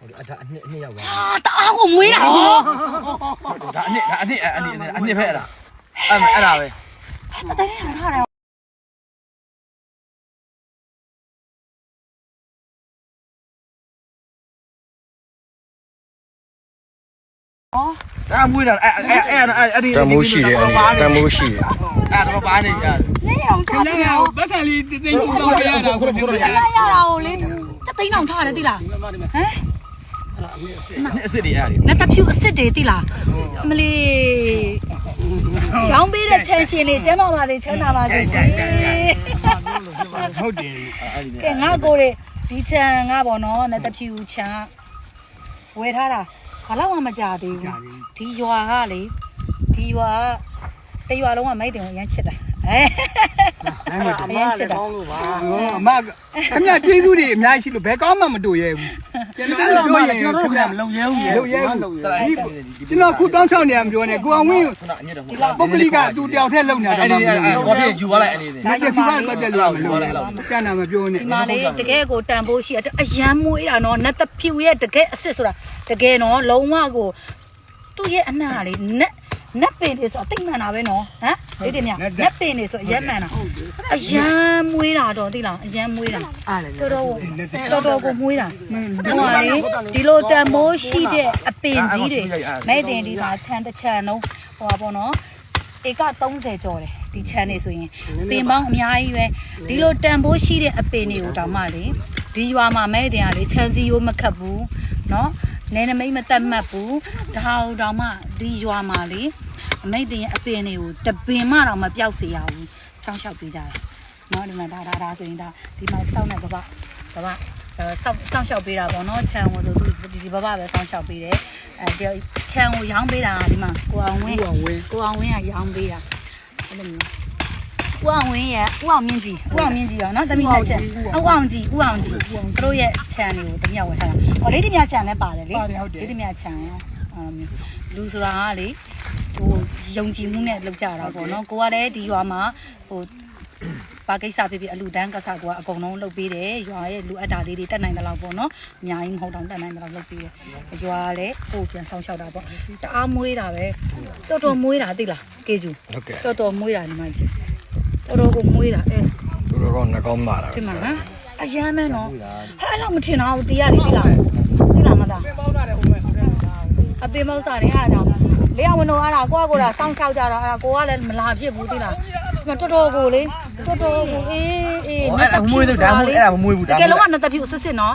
အဒါအနှစ်အနှစ်ရောက်ပါအာတအားကိုမွေးတာဟောဒါအနှစ်ဒါအနှစ်အနှစ်အနှစ်ပဲအဲ့ဒါအဲ့အဲ့ဒါပဲတတိုင်းထောင်ထားတယ်ဒါမွေးတာအဲ့အဲ့အဲ့အဲ့ဒီတမိုးရှိတယ်အဲ့ဒီတမိုးရှိတယ်အဲ့တော့ပါနေရတယ်လေးအောင်ချခပြဏရကအောင်ဘက်ကလေးတိတ်တိတ်တော့ရတာခုနကခဏရတာကိုလေစက်သိန်းအောင်ထားတယ်တိလားဟမ် နှစ်အစ်စ်တွေအဲ့ဒီနတ်တဖြူအစ်စ်တွေတိလားအမလီရောင်းပေးတဲ့ချန်ရှင်တွေကျမ်းပါပါစေချမ်းသာပါစေရှင်ဟုတ်တယ်ကဲငါကိုတွေဒီချန်ငါပေါ့နော်နတ်တဖြူချန်ဝယ်ထားတာဘာလို့မှမကြသေးဘူးဒီရွာကလေဒီရွာတရွာလုံးကမိုက်တယ်ကိုရမ်းချစ်တာ အဲနိုင်မအရမ်းချစ်တာဟောအမခမကျေးဇူးတွေအများကြီးရှိလို့ဘယ်ကောင်းမှမတူရဲဘူးကျွန်တော်တို့ရင်ခမမလုံရဲဘူးလုံရဲဘူးကျွန်တော်ခုတောင်းဆောင်နေရမပြောနဲ့ကိုအောင်ဝင်းခုနအညစ်တော့ပုဂ္ဂလိကသူတယောက်တည်းလုံနေတာအဲ့ဒီအဲ့ကော်ဖီယူသွားလိုက်အဲ့ဒီဒါကြည့်ပါတော့တက်လို့မလို့ကျန်တာမပြောနဲ့ဒီမှာလေတကယ်ကိုတန်ဖိုးရှိရအရန်မွေးတာနော်နတ်တဖြူရဲ့တကယ်အစ်စ်ဆိုတာတကယ်နော်လုံးဝကိုသူ့ရဲ့အနာလေနက် နက်ပင်တွေဆိုအသိမှန်တာပဲနော်ဟမ်ဒီတင်မြနက်ပင်တွေဆိုအရန်မှန်တာအရန်မွေးတာတော့သိလားအရန်မွေးတာတော်တော်တော်တော်ကိုမွေးတာဟိုကလေဒီလိုတန်ဖိုးရှိတဲ့အပင်ကြီးတွေမဲ့တင်ဒီမှာခြံတစ်ခြံလုံးဟိုပါပေါ့နော် ဧက30ကျော်တယ်ဒီ channel ဆိုရင်ပင်ပေါင်းအများကြီးပဲဒီလိုတန်ဖိုးရှိတဲ့အပင်တွေကိုတောင်မှလေဒီရွာမှာမဲ့တင်ကလေချန်စီရိုးမခတ်ဘူးเนาะ နဲနမိတ်မတတ်မှတ်ဘူးဒါအောင်တောင်မှဒီရွာမှာလေအမိတ်တင်အပင်တွေကိုတပင်မှတော့မပြောက်စေရဘူးစောင့်ရှောက်ပေးကြတာနော်ဒီမှာဒါဒါဒါဆိုရင်ဒါဒီမှာစောင့်နေကပကပဆောက်ဆောက်လျှောက်ပေးတာပေါ့နော်ခြံကိုဆိုသူဒီဘဘပဲဆောက်လျှောက်ပေးတယ်အဲခြံကိုရောင်းပေးတာဒီမှာကိုအောင်ဝင်းကိုအောင်ဝင်းကရောင်းပေးတာအဲ့လိုမျိုး ဦးအောင်ဝင်းရဲ့ဦးအောင်မြင့်ကြီးဦးအောင်မြင့်ကြီးရောနော်တမိနဲ့ချက်ဦးအောင်ကြီးဦးအောင်ကြီးသူတို့ရဲ့ channel ကိုတမိဝယ်ထားတာဟောလေးတမိ channel လည်းပါတယ်လေလေးတမိ channel ရောအဲ့လိုမျိုးလူဆိုတာကလေဟိုယုံကြည်မှုနဲ့လုပ်ကြတာပေါ့နော်ကိုကလည်းဒီရွာမှာဟိုဘာကိစ္စဖြစ်ဖြစ်အလူတန်းကစားကအကုန်လုံးလုပ်ပေးတယ်ရွာရဲ့လူအပ်တာလေးတွေတက်နိုင်တယ်လို့ပေါ့နော်အများကြီးမဟုတ်တော့တက်နိုင်တယ်လို့လုပ်ပေးတယ်ရွာကလည်းကိုပြန်ဆောင်ရှောက်တာပေါ့တအားမွေးတာပဲတော်တော်မွေးတာသိလားကေကျူဟုတ်ကဲ့တော်တော်မွေးတာဒီမှာကြည့် တော်တော်ကိုမွေးတာအဲသူတို့ကနှကောင်းမာတာဒီမှာဟမ်အရမ်းမဲနော်ဟာအဲ့လောက်မထင်တော့ဘူးတရားလေးသိလားသိလားမသားအပင်မောက်စားတယ်အားကြောင့်လေအဝင်တော့အားကိုကကိုတာစောင်းလျှောက်ကြတော့အားကိုကလည်းမလာဖြစ်ဘူးသိလားဒီမှာတော်တော်ကိုလေတော်တော်ကိုအေးအေးအဲ့ဒါမွေးဘူးဒါမွေးအဲ့ဒါမမွေးဘူးတဒါကယ်လုံးကနှစ်သက်ဖြူအစစ်စစ်နော်